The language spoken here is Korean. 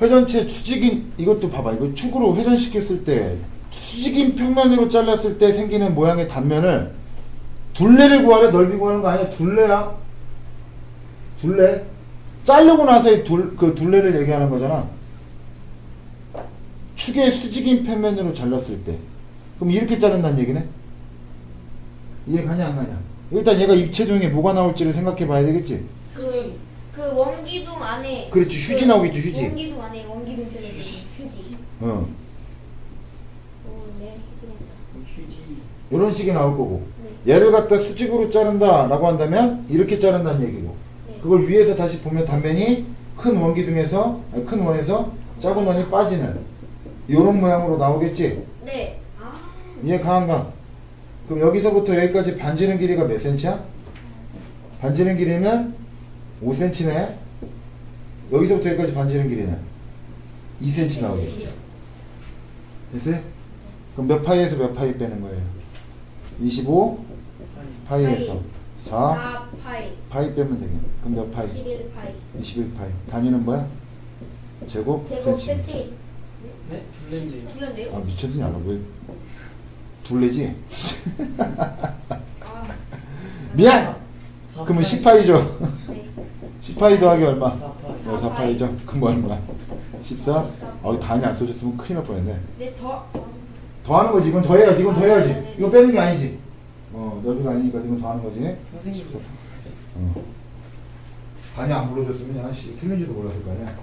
회전체 수직인 이것도 봐봐. 이거 축으로 회전시켰을 때 수직인 평면으로 잘랐을 때 생기는 모양의 단면을 둘레를 구하래? 넓이 구하는 거 아니야? 둘레야? 둘레? 자르고 나서의 둘, 그 둘레를 얘기하는 거잖아. 축의 수직인 평면으로 잘랐을 때. 그럼 이렇게 자른다는 얘기네? 이해 가냐 안 가냐? 일단 얘가 입체 중에 뭐가 나올지를 생각해 봐야 되겠지? 그, 그 원기둥 안에 그렇지, 휴지 나오겠지, 휴지. 원기둥 안에 원기둥 들어있는 휴지 어 오, 네, 휴지입니다. 휴지. 이런 식이 나올 거고 네. 얘를 갖다 수직으로 자른다 라고 한다면 이렇게 자른다는 얘기고 네. 그걸 위에서 다시 보면 단면이 큰 원기둥에서 아니, 큰 원에서 작은 원이 빠지는 이런 모양으로 나오겠지 네. 아, 이해 가한가 그럼 여기서부터 여기까지 반지름 길이가 몇 센치야? 반지름 길이는 5cm네 여기서부터 여기까지 반지름 길이는 2cm 나오겠지 됐어요? 그럼 몇 파이에서 몇 파이 빼는 거예요? 25 파이에서 4 4 파이, 파이 빼면 되겠네. 그럼 몇 파이? 11파이. 21 파이. 단위는 뭐야? 제곱, 제곱 센치. 네? 둘레인데요. 아 둘레인데요? 미쳤냐 너 왜? 둘레지? 아, 미안! 사 그러면 파이. 10파이죠. 네. 10파이 더하기 얼마? 어, 4파이죠. 그럼 얼마? 14? 어, 단위 안 써줬으면 큰일 날 뻔했네. 네, 더. 더하는 거지. 이건 더해야지. 이건 더해야지. 이거 빼는 게 아니지. 어, 넓이가 아니니까 이건 더하는 거지. 선생님 14. 어. 단위 안 불러줬으면 야, 씨, 틀린지도 몰랐을 거 아니야.